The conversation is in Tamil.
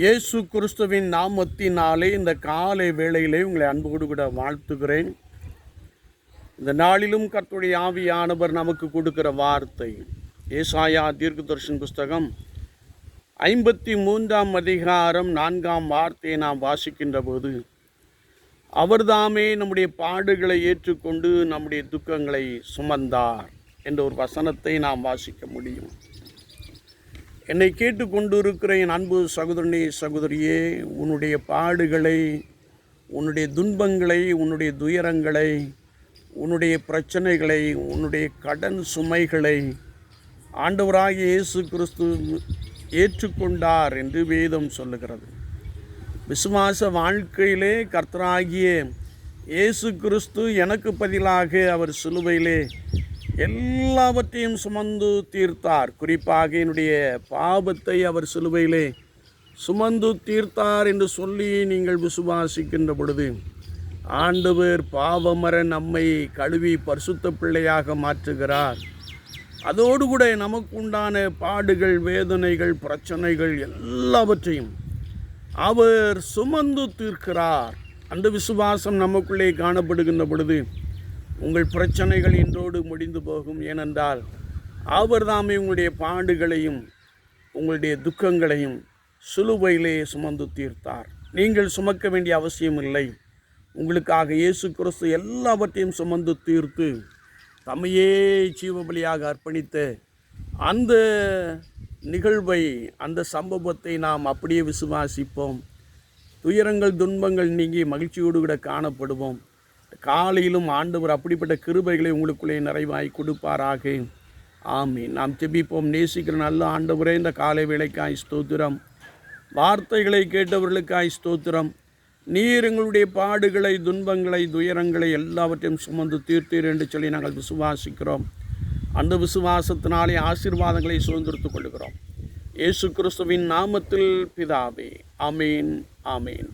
இயேசு கிறிஸ்துவின் நாமத்தினாலே இந்த காலை வேளையிலே உங்களை அன்போடு கூட வாழ்த்துகிறேன். இந்த நாளிலும் கர்த்துடைய ஆவியானவர் நமக்கு கொடுக்கிற வார்த்தை ஏசாயா தீர்க்கதர்ஷன் புஸ்தகம் ஐம்பத்தி மூன்றாம் அதிகாரம் நான்காம் வார்த்தையை நாம் வாசிக்கின்ற போது அவர்தாமே நம்முடைய பாடுகளை ஏற்றுக்கொண்டு நம்முடைய துக்கங்களை சுமந்தார் என்ற ஒரு வசனத்தை நாம் வாசிக்க முடியும். என்னை கேட்டுக்கொண்டு இருக்கிற என் அன்பு சகோதரனே சகோதரியே உன்னுடைய பாடுகளை உன்னுடைய துன்பங்களை உன்னுடைய துயரங்களை உன்னுடைய பிரச்சனைகளை உன்னுடைய கடன் சுமைகளை ஆண்டவராக இயேசு கிறிஸ்து ஏற்றுக்கொண்டார் என்று வேதம் சொல்லுகிறது. விசுவாச வாழ்க்கையிலே கர்த்தராகிய இயேசு கிறிஸ்து எனக்கு பதிலாக அவர் சிலுவையிலே எல்லாவற்றையும் சுமந்து தீர்த்தார். குறிப்பாக என்னுடைய பாவத்தை அவர் சிலுவையிலே சுமந்து தீர்த்தார் என்று சொல்லி நீங்கள் விசுவாசிக்கின்ற பொழுது ஆண்டவர் பாவமர நம்மை கழுவி பரிசுத்த பிள்ளையாக மாற்றுகிறார். அதோடு கூட நமக்கு உண்டான பாடுகள் வேதனைகள் பிரச்சனைகள் எல்லாவற்றையும் அவர் சுமந்து தீர்க்கிறார். அந்த விசுவாசம் நமக்குள்ளே காணப்படுகின்ற பொழுது உங்கள் பிரச்சனைகள் இன்றோடு முடிந்து போகும் ஏனென்றால் அவர் தாமே உங்களுடைய பாண்டுகளையும் உங்களுடைய துக்கங்களையும் சிலுவையிலேயே சுமந்து தீர்த்தார். நீங்கள் சுமக்க வேண்டிய அவசியம் இல்லை உங்களுக்காக இயேசு கிறிஸ்து எல்லாவற்றையும் சுமந்து தீர்த்து தம்மையே ஜீவபலியாக அர்ப்பணித்த அந்த நிகழ்வை அந்த சம்பவத்தை நாம் அப்படியே விசுவாசிப்போம். துயரங்கள் துன்பங்கள் நீங்கி மகிழ்ச்சியோடு கூட காணப்படுவோம். காலையிலும் ஆண்டவர் அப்படிப்பட்ட கிருபைகளை உங்களுக்குள்ளே நிறைவாய் கொடுப்பாராக. ஆமீன். நாம் ஜெபிப்போம். நேசிக்கிற நல்ல ஆண்டவரே இந்த காலை வேலைக்காய் ஸ்தோத்திரம். வார்த்தைகளை கேட்டவர்களுக்காய் ஸ்தோத்திரம். நீர் எங்களுடைய பாடுகளை துன்பங்களை துயரங்களை எல்லாவற்றையும் சுமந்து தீர்த்தீர் என்று சொல்லி நாங்கள் விசுவாசிக்கிறோம். அந்த விசுவாசத்தினாலே ஆசீர்வாதங்களை சுதந்திரத்துக் கொள்கிறோம் இயேசு கிறிஸ்துவின் நாமத்தில் பிதாவே. அமீன் ஆமீன்.